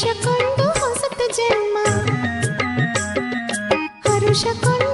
ಹರುಷಕೊಂಡು ಹೊಸತು ಜನ್ಮ ಹರುಷಕೊಂಡು